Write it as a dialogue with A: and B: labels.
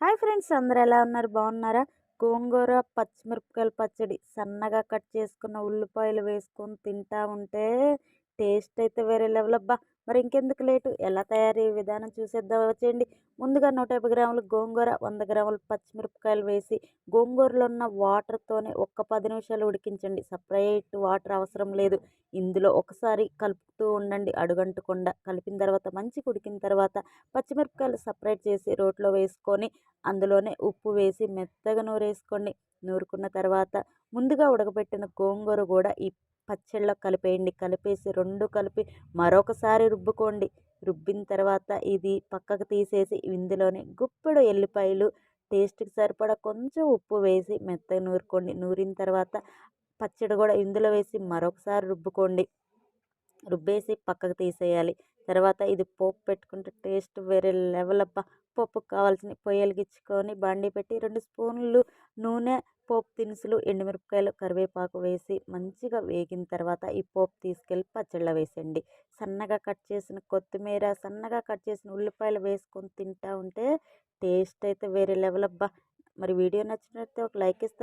A: Hi friends అందరూ ఎలా ఉన్నారు? బాగున్నారా? గోంగూర పచ్చిమిరపకాయల పచ్చడి సన్నగా కట్ చేసుకున్న ఉల్లిపాయలు వేసుకొని తింటా ఉంటే టేస్ట్ అయితే వేరే లెవెల్ అబ్బా మరి ఇంకెందుకు లేటు? ఎలా తయారయ్యే విధానం చూసేద్దాం వచ్చేయండి. ముందుగా నూట యాభై గ్రాములు గోంగూర వంద గ్రాములు పచ్చిమిరపకాయలు వేసి గోంగూరలో ఉన్న వాటర్తోనే ఒక్క పది నిమిషాలు ఉడికించండి. సపరేట్ వాటర్ అవసరం లేదు. ఇందులో ఒకసారి కలుపుతూ ఉండండి అడుగంటకుండా. కలిపిన తర్వాత మంచిగా ఉడికిన తర్వాత పచ్చిమిరపకాయలు సపరేట్ చేసి రోట్లో వేసుకొని అందులోనే ఉప్పు వేసి మెత్తగా నూరేసుకోండి. నూరుకున్న తర్వాత ముందుగా ఉడకబెట్టిన గోంగూర కూడా ఈ పచ్చళ్ళలో కలిపేయండి. కలిపేసి రెండు కలిపి మరొకసారి రుబ్బుకోండి. రుబ్బిన తర్వాత ఇది పక్కకు తీసేసి ఇందులోనే గుప్పెడు ఎల్లిపాయలు టేస్ట్కి సరిపడా కొంచెం ఉప్పు వేసి మెత్తగా నూరుకోండి. నూరిన తర్వాత పచ్చడి కూడా ఇందులో వేసి మరొకసారి రుబ్బుకోండి. రుబ్బేసి పక్కకు తీసేయాలి. తర్వాత ఇది పోపు పెట్టుకుంటే టేస్ట్ వేరే లెవెల్ అబ్బా. పప్పుకు కావాల్సిన పొయ్యి వెలిగించుకొని బండి పెట్టి రెండు స్పూన్లు నూనె పోపు దినుసులు ఎండుమిరపకాయలు కరివేపాకు వేసి మంచిగా వేగిన తర్వాత ఈ పోపు తీసుకెళ్ళి పచ్చళ్ళ వేసేయండి. సన్నగా కట్ చేసిన కొత్తిమీర సన్నగా కట్ చేసిన ఉల్లిపాయలు వేసుకొని తింటా ఉంటే టేస్ట్ అయితే వేరే లెవెల్ అబ్బా. మరి వీడియో నచ్చినట్లయితే ఒక లైక్ ఇస్తారు